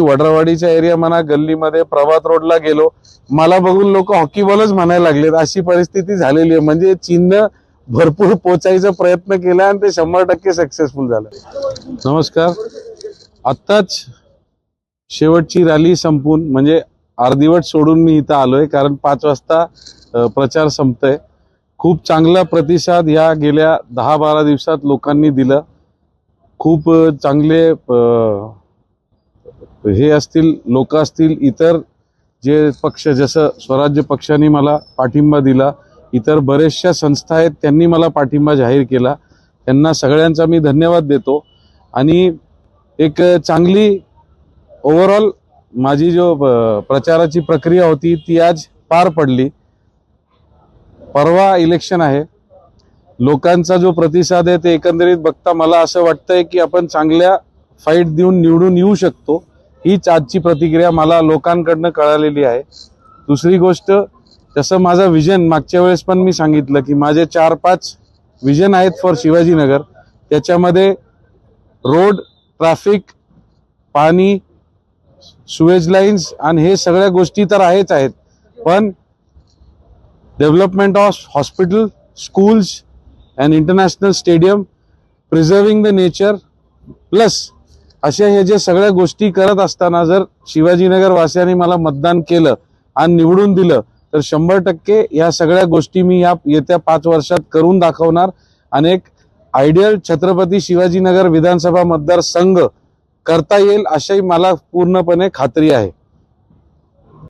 वडरावाडीच्या area म्हणा गल्लीमध्ये प्रभात रोडला गेलो मला बघून लोक हॉकी बॉलच म्हणायला लागलेत. अशी परिस्थिती झालेली आहे. म्हणजे चिन्ह भरपूर पोचायचा प्रयत्न केला आणि ते शंभर टक्के सक्सेसफुल झालं. नमस्कार. आत्ताच शेवटची रॅली संपून म्हणजे अर्धीवट सोडून मी इथं आलोय कारण पाच वाजता प्रचार संपतोय. खूप चांगला प्रतिसाद या गेल्या दहा बारा दिवसात लोकांनी दिलं. खूप चांगले हे असतील लोक असतील इतर जे पक्ष जसं स्वराज्य पक्षाने मला पाठिंबा दिला इतर बरेचशा संस्था आहेत त्यांनी मला पाठिंबा जाहीर केला. त्यांना सगळ्यांचा मी धन्यवाद देतो. आणि एक चांगली ओव्हरऑल माझी जो प्रचाराची प्रक्रिया होती ती आज पार पडली. परवा इलेक्शन आहे. लोकांचा जो प्रतिसाद आहे ते एकंदरीत बघता मला असं वाटतंय की आपण चांगल्या फाईट देऊन निवडून येऊ शकतो. हीच आजची प्रतिक्रिया मला लोकांकडनं कळालेली आहे. दुसरी गोष्ट तसं माझं विजन मागच्या वेळेस पण मी सांगितलं की माझे चार पाच विजन आहेत फॉर शिवाजीनगर. त्याच्यामध्ये रोड ट्रॅफिक पाणी सुएज लाईन्स आणि हे सगळ्या गोष्टी तर आहेच आहेत. पण development of hospital schools and international stadium preserving the nature plus अशा हे जे सगळ्या गोष्टी करत असताना जर शिवाजीनगर वासियांनी मला मतदान केलं आणि निवडून दिलं तर शंभर टक्के या सगळ्या गोष्टी मी या येत्या पाच वर्षात करून दाखवणार. आणि एक आयडियल छत्रपती शिवाजीनगर विधानसभा मतदारसंघ करता येईल अशी मला पूर्णपणे खात्री आहे.